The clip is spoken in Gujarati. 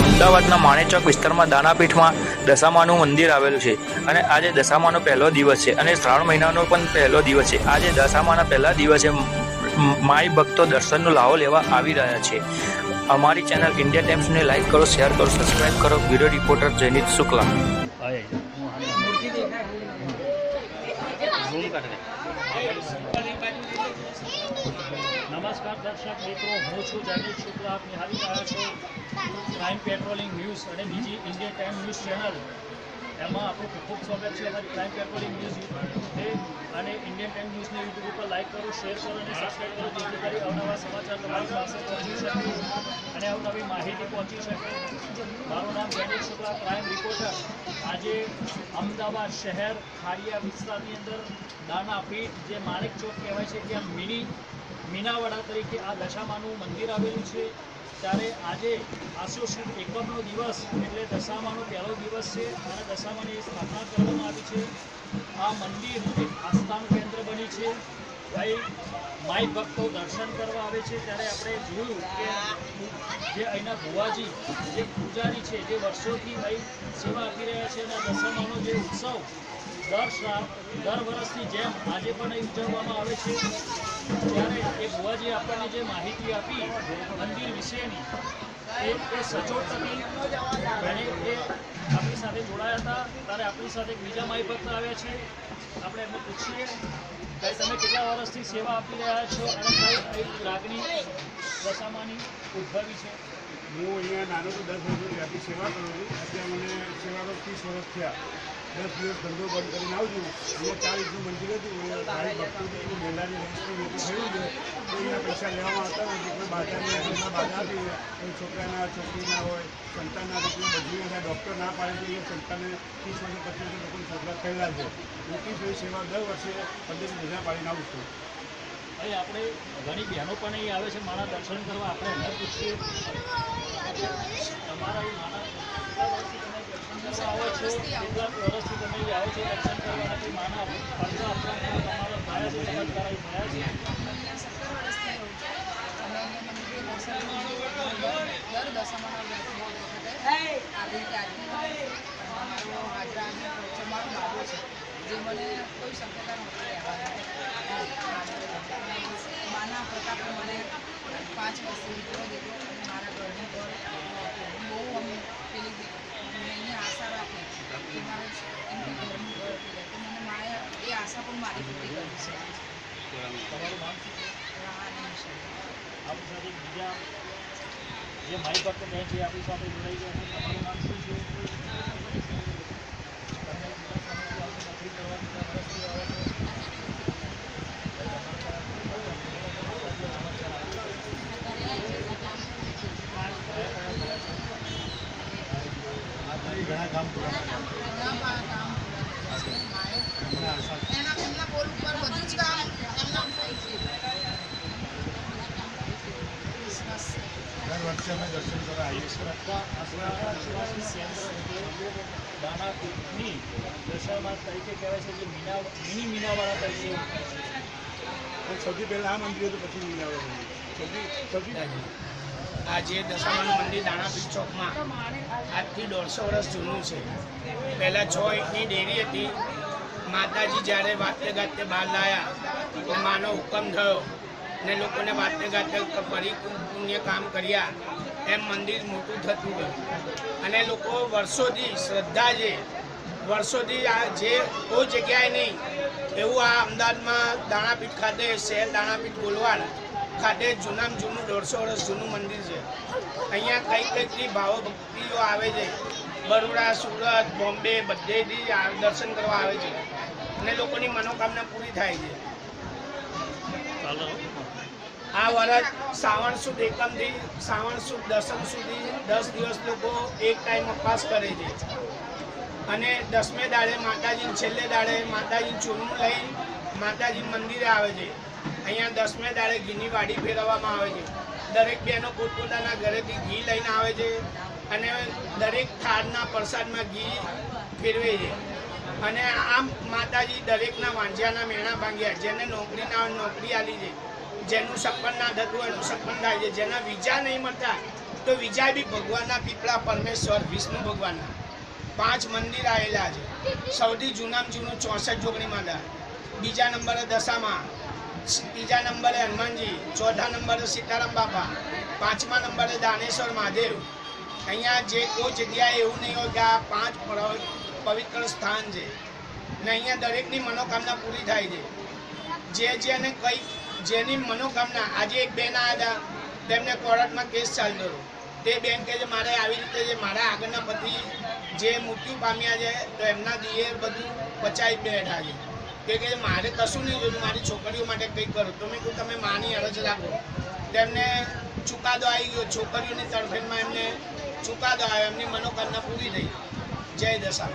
અમદાવાદના માણેચોક વિસ્તારમાં દાનાપીઠમાં દશામાનું મંદિર આવેલું છે અને આજે દશામાનો પહેલો દિવસ છે અને શ્રાવણ મહિનાનો પણ પહેલો દિવસ છે. આજે દશામાના પહેલા દિવસે માય ભક્તો દર્શનનો લાહો લેવા આવી રહ્યા છે. અમારી ચેનલ ઇન્ડિયા ટાઈમ્સને લાઈક કરો, શેર કરો સબસ્ક્રાઈબ કરો. Bureau reporter Jaynit Shukla. નમસ્કાર દર્શક મિત્રો, હું છું જગદીશ શુક્લા. આપ નિહાળી રહ્યા છો ક્રાઇમ પેટ્રોલિંગ ન્યૂઝ અને બીજી ઇન્ડિયન ટાઈમ ન્યૂઝ ચેનલ એમાં આપણું ખૂબ ખૂબ સ્વાગત છે. અમારી ક્રાઇમ પેટ્રોલિંગ ન્યૂઝ અને ઇન્ડિયન ટાઈમ ન્યૂઝને યુટ્યુબ ઉપર લાઇક કરો શેર કરો અને સબસ્ક્રાઈબ કરો, જેથી કરી અવનવા સમાચાર તમારી પાસે પહોંચી શકે. અને અવનવી માહિતી પહોંચી શકે. મારું નામ જયદીપ શુક્લા ક્રાઇમ રિપોર્ટર આજે અમદાવાદ શહેર ખાડિયા વિસ્તારની અંદર દાનાપીઠ જે માણેક ચોક કહેવાય છે, ત્યાં મિની, મીનાવાડા તરીકે આ દશામાનું મંદિર આવેલું છે. ત્યારે આજે આસો સુદ એકમનો દિવસ એટલે દશામાનો પહેલો દિવસ છે. અને દશામાની સ્થાપના કરવામાં આવી છે. આ મંદિર એક આસ્થાનું કેન્દ્ર બની છે. ભાઈ માય ભક્તો દર્શન કરવા આવે છે. ત્યારે આપણે જોયું કે જે અહીંના ભુવાજી, જે પૂજારી છે, જે વર્ષોથી ભાઈ સેવા આપી રહ્યા છે અને દશામાનો જે ઉત્સવ દર દર વર્ષની જેમ આજે પણ અહીં ઉજવવામાં આવે છે. ત્યારે એ બુવાજીએ આપણને જે માહિતી આપી, મંદિર વિશેની, એ એ સચોટ હતી. અને એ આપણી સાથે જોડાયા હતા. ત્યારે આપણી સાથે બીજા માઈ ભક્ત આવ્યા છે. આપણે એમને પૂછીએ કે તમે કેટલા વર્ષથી સેવા આપી રહ્યા છો અને કઈ કઈ લાગણી દશામાની ઉદ્ભવી છે? હું અહીંયા નાનો તો દસ વર્ષની જાતિ સેવા કરું છું. અત્યારે મને સેવાનો ત્રીસ વર્ષ થયા. દસ દિવસ ધંધો બંધ કરીને આવજો. અહીંયા ચાર ઇંચનું મંદિર હતું એ ગાડી ભક્તોથી વસ્તુ થયું છે તો અહીંયા પૈસા લેવામાં આવતા નથી કોઈ બાજારની એમાં બાધા આપી કોઈ છોકરાના છોકરીના હોય સંતાનના છોકરી બધી થાય ડૉક્ટર ના પાડે તો એ સંતાનને ત્રીસ વર્ષે પચીસ વર્ષે લોકોને છોકરા થયેલા છે. હું ત્રીસ વર્ષ સેવા દર વર્ષે પંદર મજા પાડીને આવું છું. અહીં આપણે ઘણી બહેનો પણ અહીં આવે છે મારા દર્શન કરવા. આપણે એમને પૂછીએ. તમારા અહીં જે મને કોઈ શક્યતા નહોતી રહેવાની માના પ્રતાપે મને પાંચ વર્ષથી મારા ઘરની પર બહુ અમે પેલી દી- મેં અહીંયા આશા રાખી કે મારે એમની ઘરનું ઘર થઈ જાય તો મને માએ એ આશા પણ મારી પૂરી કરી છે તમારું નામ શું છે રાહાની મિશન આપણી સાથે બીજા જે માઈ ભક્ત બેન છે આપણી સાથે જોડાઈ ગયા છે તમારું નામ શું છે તમે કેટલા સમયથી આવું નોકરી કરવા કેટલા વર્ષથી આવો છો ઘણા કામ પૂરા એના કામ પૂરા છે માએ હમણાં આશા એના એમના બોલ ઉપર બધું જ કામ એમના થઈ વિશ્વાસ છે વર્ષે અમે દર્શન કરવા આવીએ છીએ દાણાપીઠની દશામાં તરીકે કહેવાય છે જે મીના મિની મીનાવાળા તરીકે સૌથી પહેલાં આ મંદિર હતું પછી મીનાવા મંદિર સૌથી સૌથી આ જે દશામાનું મંદિર દાણાપીઠ ચોકમાં આજથી દોઢસો વર્ષ જૂનું છે પહેલાં છ ઇંચની ડેરી હતી માતાજી જ્યારે વાતે ગાતે બહાર લાયા તો માનો હુકમ થયો ને લોકોને વાતે ગાતે ફરી પુણ્ય કામ કર્યા, એમ મંદિર મોટું થતું ગયું. અને લોકો વર્ષોથી શ્રદ્ધા છે. વર્ષોથી આ જે કોઈ જગ્યાએ નહીં, એવું આ અમદાવાદમાં દાણાપીઠ ખાતે, શહેર દાણાપીઠ બોલવાડ ખાતે જૂનામાં જૂનું, દોઢસો વર્ષ જૂનું મંદિર છે. અહીંયા કઈ કઈકથી ભાવો ભક્તિઓ આવે છે. બરોડા, સુરત, બોમ્બે બધેથી દર્શન કરવા આવે છે. અને લોકોની મનોકામના પૂરી થાય છે. આ વર્ષ શ્રાવણ સુદ એકમથી શ્રાવણ સુદ દસમ સુધી દસ દિવસ લોકો એક ટાઈમ ઉપવાસ કરે છે. અને દસમે દાડે માતાજી છેલ્લે દાડે માતાજી ચૂરમું લઈ માતાજી મંદિરે આવે છે. અહીંયા દસમે દાડે ઘીની વાડી ફેરવવામાં આવે છે. દરેક બહેનો પોતપોતાના ઘરેથી ઘી લઈને આવે છે અને દરેક થાળના પ્રસાદમાં ઘી ફેરવે છે. અને આમ માતાજી દરેકના વાંઝિયાના મેણા ભાંગ્યા, જેને નોકરી ના નોકરી આલી છે. જેનું સપન ના થતું એનું સપન થાય છે. જેના વિજા નહીં મળતા, તો વિજા બી ભગવાનના પીપળા પરમેશ્વર, વિષ્ણુ ભગવાનના. પાંચ મંદિર આવેલા છે. સૌથી જૂનામાં જૂનું ચોસઠ જોગણી માતા. બીજા નંબરે દશામાં, ત્રીજા નંબરે હનુમાનજી, ચોથા નંબરે સીતારામ બાપા, પાંચમા નંબરે દાનેશ્વર મહાદેવ. અહીંયા જે કોઈ જગ્યાએ એવું નહીં હોય કે આ પાંચ પવિત્ર સ્થાન છે. ને અહીંયા દરેકની મનોકામના પૂરી થાય છે. જે જેને કઈ જેની મનોકામના આજે એક બેન આવ્યા હતા. તેમને કોર્ટમાં કેસ ચાલતો હતો. તે બેન કહે છે, મારે આવી રીતે જે મારા આગળના પતિ જે મૃત્યુ પામ્યા છે, તો એમના દીએ બધું પચાવી બેઠા છે. તે કહે મારે કશું નહીં જોતું મારી છોકરીઓ માટે કંઈક કરો. તો મેં તમે માની અરજ રાખો. તેમને ચુકાદો આવી ગયો. છોકરીઓની તરફેણમાં એમને ચુકાદો આવ્યો. એમની મનોકામના પૂરી થઈ. જય દશા.